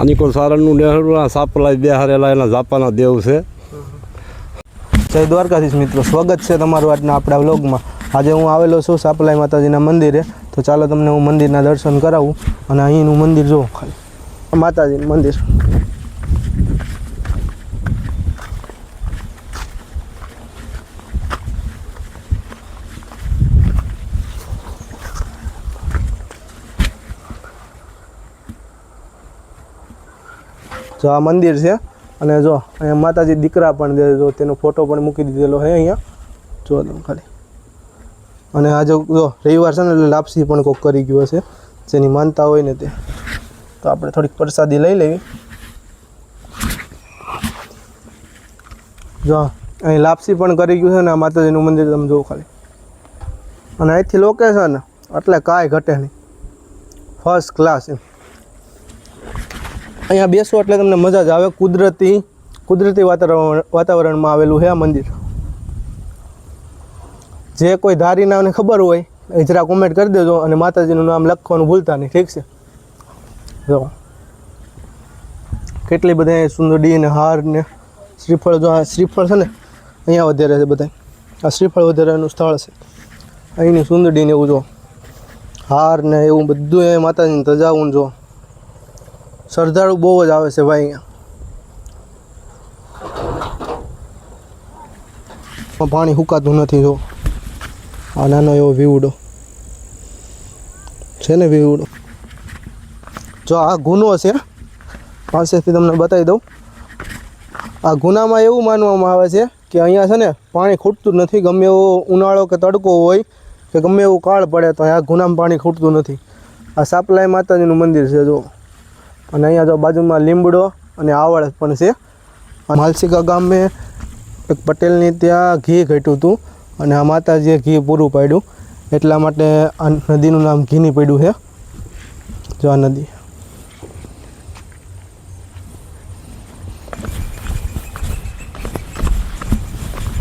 આનિકોલ સારણનું નેહરુના સાપલા બે હારેલા એના જાપાના દેવ છે. જય દ્વારકાધીશ મિત્રો, સ્વાગત છે તમારું આજના આપણા વ્લોગમાં. આજે હું આવેલો છું સાપલાઈ માતાજીના મંદિરે. તો ચાલો તમને હું મંદિરના દર્શન કરાવું અને અહીંનું મંદિર જોઉં ખાલી. માતાજીનું મંદિર. જો આ મંદિર છે. અને જો અહીંયા માતાજી દીકરા પણ છે જો તેનો ફોટો પણ મૂકી દીધેલો છે અહીંયા. જો તમે ખાલી. અને આ જો રવિવાર છે ને એટલે લાપસી પણ કોક કરી ગયો હશે જેની માનતા હોય ને તે. તો આપણે થોડીક પ્રસાદી લઈ લેવી. જો અહીં લાપસી પણ કરી ગયું છે ને આ માતાજીનું મંદિર તમે જુઓ ખાલી. અને અહીંથી લોકેશન એટલે કાંઈ ઘટે નહીં. ફર્સ્ટ ક્લાસ એમ. અહીંયા બેસો એટલે તમને મજા જ આવે. કુદરતી કુદરતી વાતાવરણ, વાતાવરણમાં આવેલું છે આ મંદિર. જે કોઈ ધારીનાને ખબર હોય એ જરા કોમેન્ટ કરી દેજો અને માતાજીનું નામ લખવાનું ભૂલતા નહીં, ઠીક છે? જો. કેટલી બધા સુંદરડી ને હાર ને શ્રીફળ, જો આ શ્રીફળ છે ને, અહીંયા વધારે છે બધા આ શ્રીફળ વધારેનું સ્થળ છે. અહીંની સુંદરડી ને એવું જો. હાર ને એવું બધું એ માતાજીને તજાવું જો. શ્રદ્ધાળુ બહુ જ આવે છે ભાઈ અહીંયા. પણ સુકાતું નથી જો. આ નાનો એવો વીવડો છે ને વીવડો જો આ ગુનો છે, પાસેથી તમને બતાવી દઉં. આ ગુનામાં એવું માનવામાં આવે છે કે અહીંયા છે ને પાણી ખૂટતું નથી, ગમે એવો ઉનાળો કે તડકો હોય કે ગમે એવું કાળ પડે તો આ ગુનામાં પાણી ખૂટતું નથી. આ સાપલાઈ માતાજીનું મંદિર છે, જો. અને અહીંયા જો બાજુમાં લીમડો અને આવળ પણ છે. માલસિકા ગામે એક પટેલની ત્યાં ઘી ઘટ્યું હતું અને આ માતાજીએ ઘી પૂરું પાડ્યું. એટલા માટે આ નદીનું નામ ઘીની પડ્યું છે. જો આ નદી.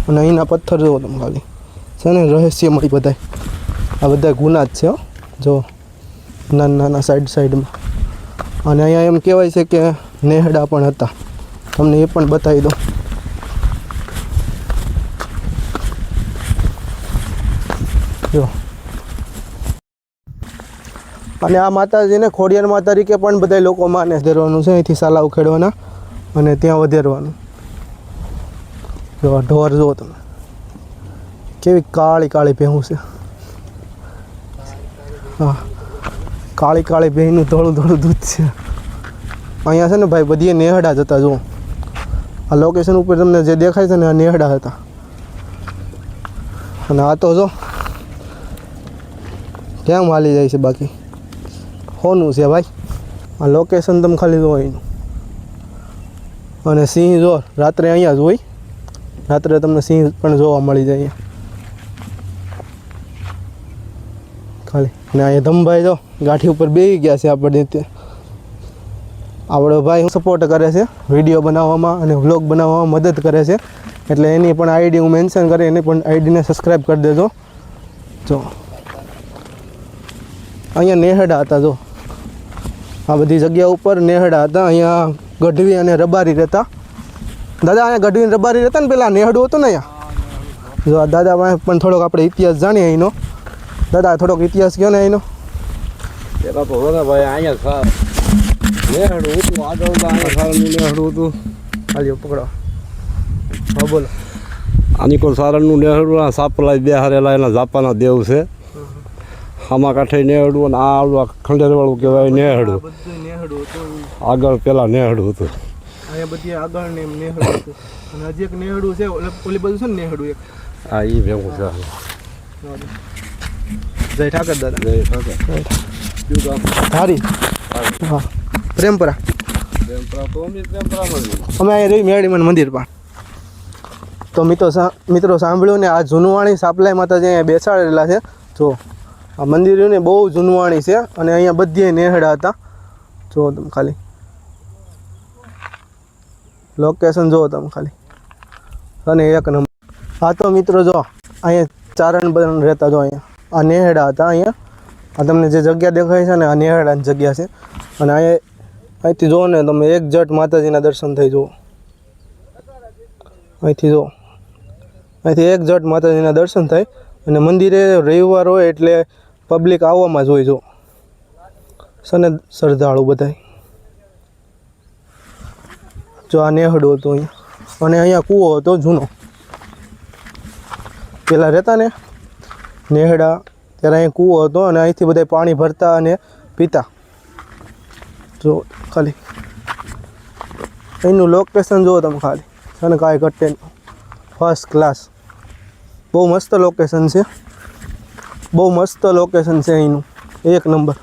અને અહીંના પથ્થર જુઓ તમે ખાલી. છે ને રહસ્ય મળી બધાય. આ બધા ગુના જ છે જો નાના નાના સાઈડ સાઈડમાં અને અહીંયા એમ કહેવાય છે કે નેહડા પણ હતા. તમને એ પણ બતાવી દઉં. જો. અને આ માતાજીને ખોડિયાર ખોડિયારમાં તરીકે પણ બધા લોકો માને ધરવાનું છે. અહીંથી સાલા ઉખેડવાના અને ત્યાં વધેરવાનું. જો ઢોર જુઓ તમે. કેવી કાળી કાળી ભેહું છે. હા. કાળી કાળી ભેંનું ધોળું ધોળું દૂધ છે. અહીંયા છે ને ભાઈ બધી નેહડા જ હતા, જો. આ લોકેશન ઉપર તમને જે દેખાય છે ને, આ નેહડા હતા. અને આ તો જો, કેમ હાલી જાય છે બાકી? હોનું છે ભાઈ. આ લોકેશન તમે ખાલી જો અહીંનું અને સિંહ જો, રાત્રે અહીંયા જ હોય. રાત્રે તમને સિંહ પણ જોવા મળી જાય અહીંયા ખાલી. ને અહીંયા ધમભાઈ જો ગાંઠી ઉપર બેસી ગયા છે આપણે આપણો ભાઈ સપોર્ટ કરે છે વીડિયો બનાવવામાં અને વ્લોગ બનાવવામાં મદદ કરે છે. એટલે એની પણ આઈડી હું મેન્શન કરી, એની પણ આઈડીને સબસ્ક્રાઈબ કરી દેજો. જો. અહીંયા નેહડા હતા જો. આ બધી જગ્યા ઉપર નેહડા હતા, અહીંયા ગઢવી અને રબારી રહેતા. દાદા, અહીંયા ગઢવી અને રબારી રહેતા ને પેલા નેહડું હતું ને અહીંયા? જો દાદા પણ થોડોક આપણે ઇતિહાસ જાણીએ અહીંનો દાદા થોડોક ઇતિહાસ કયો ને એનો? પેલા તો હવે ભાઈ અહીંયા સા નેહડું હતું આગળ અહીંયા સારણનું નેહડું હતું. હાલ્યો પકડો. હા બોલો. આનિકોલ સારણનું નેહરુના સાપલા બે હારેલા એના જાપાના દેવ છે. આમાં કાંઠે નેહડું અને આ ખંડેરવાળું કહેવાય નેહડું. નેહડું આગળ પેલા નેહડું હતું. અહીંયા બધી આગળ ને નેહડું હતું. અને હજી એક નેહડું છે ઓલે બધું છે ને નેહડું એક? આ એ ભેગું છે. જય ઠાકર દાદા. જય ઠાકર. શું હા. પ્રેમપરા. અમે પ્રેમપરામાં અમે અહીં રહી મેળીમન મંદિર પણ તો મિત્રો મિત્રો સાંભળ્યું ને આ જૂનવાણી સાપલાઈ માતાજી અહીંયા બેસાડેલા છે. જો આ મંદિર ને બહુ જૂનવાણી છે અને અહીંયા બધી નેહડા હતા. જુઓ તમે ખાલી. લોકેશન જુઓ તમે ખાલી. અને એક નંબર. હા તો મિત્રો જો અહીંયા ચારણ બરણ રહેતા જો અહીંયા. આ નેહડા હતા અહીંયા. આ તમને જે જગ્યા દેખાય છે ને, આ નેહડાની જગ્યા છે. અને અહીંયા અહીંથી જુઓ ને, તમે એક જટ માતાજીના દર્શન થઈ જુઓ. અહીંથી જુઓ. અહીંથી એક જટ માતાજીના દર્શન થાય. અને મંદિરે રવિવાર હોય એટલે પબ્લિક આવવામાં જ હોય જો સને શ્રદ્ધાળુ બધાય. જો આ નેહડો હતો અહીંયા. અને અહીંયા કૂવો હતો, જૂનો. પેલા રહેતા ને? નેહડા, ત્યારે અહીં કૂવો હતો અને અહીંથી બધા પાણી ભરતા અને પીતા. જો, ખાલી. અહીંનું લોકેશન જુઓ તમે ખાલી. અને કાંઈ ઘટે ફર્સ્ટ ક્લાસ બહુ મસ્ત લોકેશન છે. બહુ મસ્ત લોકેશન છે અહીંનું. એક નંબર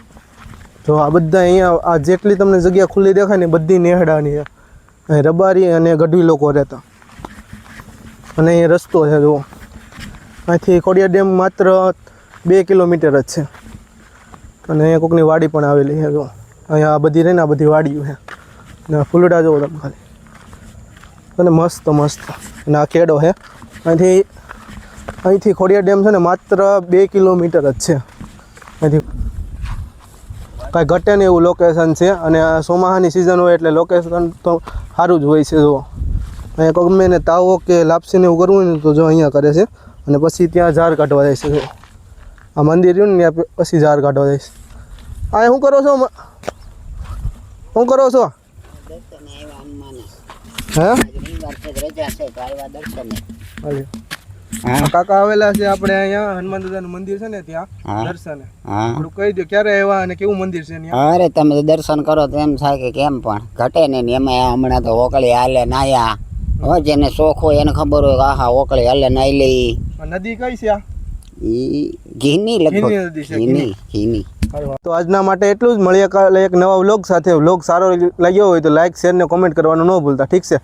જો, આ બધા અહીંયા, આ જેટલી તમને જગ્યા ખુલ્લી દેખાય ને બધી નેહડાની અહીં રબારી અને ગઢવી લોકો રહેતા. અને અહીં રસ્તો છે, જુઓ. અહીંથી ખોડિયાર ડેમ માત્ર બે કિલોમીટર જ છે. અને અહીંયા કોકની વાડી પણ આવેલી છે, જો. અહીંયા બધી રહીને આ બધી વાડીઓ છે. અને ફૂલડા જોવો તમે ખાલી. અને મસ્ત મસ્ત. અને આ ખેડો છે. અહીંથી અહીંથી ખોડિયાર ડેમ છે ને માત્ર બે કિલોમીટર જ છે. અહીંથી કાંઈ ઘટે નહીં એવું લોકેશન છે. અને ચોમાસાની સિઝન હોય એટલે લોકેશન તો સારું જ હોય છે જો અહીંયા ગમે ને તાવો કે લાપસીને એવું કરવું હોય ને તો જો અહીંયા કરે છે. અને પછી ત્યાં ઝાર કાઢવા જાય છે આ મંદિર રહ્યું ને ત્યાં પછી ઝાર કાઢવા જાય છે આ શું કરો છો શું કરો છો? કાકા આવેલા છે આપણે અહીંયા હનુમાન દાદાનું મંદિર છે ને ત્યાં દર્શન. હા. થોડું કહી દો ક્યારે આવ્યા અને કેવું મંદિર છે અરે તમે દર્શન કરો તો એમ થાય કે કેમ પણ ઘટે ને ને એમાં હમણાં તો ઓકળી હાલે નાયા. હવે જેને શોખ હોય એને ખબર હોય કે આહા ઓકળી હાલે નાઈ લઈ નદી કઈ છે આ? ઈ ઘીની ઘીની લગભગ ઘીની ઘીની. તો આજના માટે એટલું જ. મળીએ કાલે એક નવા વ્લોગ સાથે. વ્લોગ સારો લાગ્યો હોય તો લાઈક શેર ને કોમેન્ટ કરવાનું ન ભૂલતા. ઠીક છે?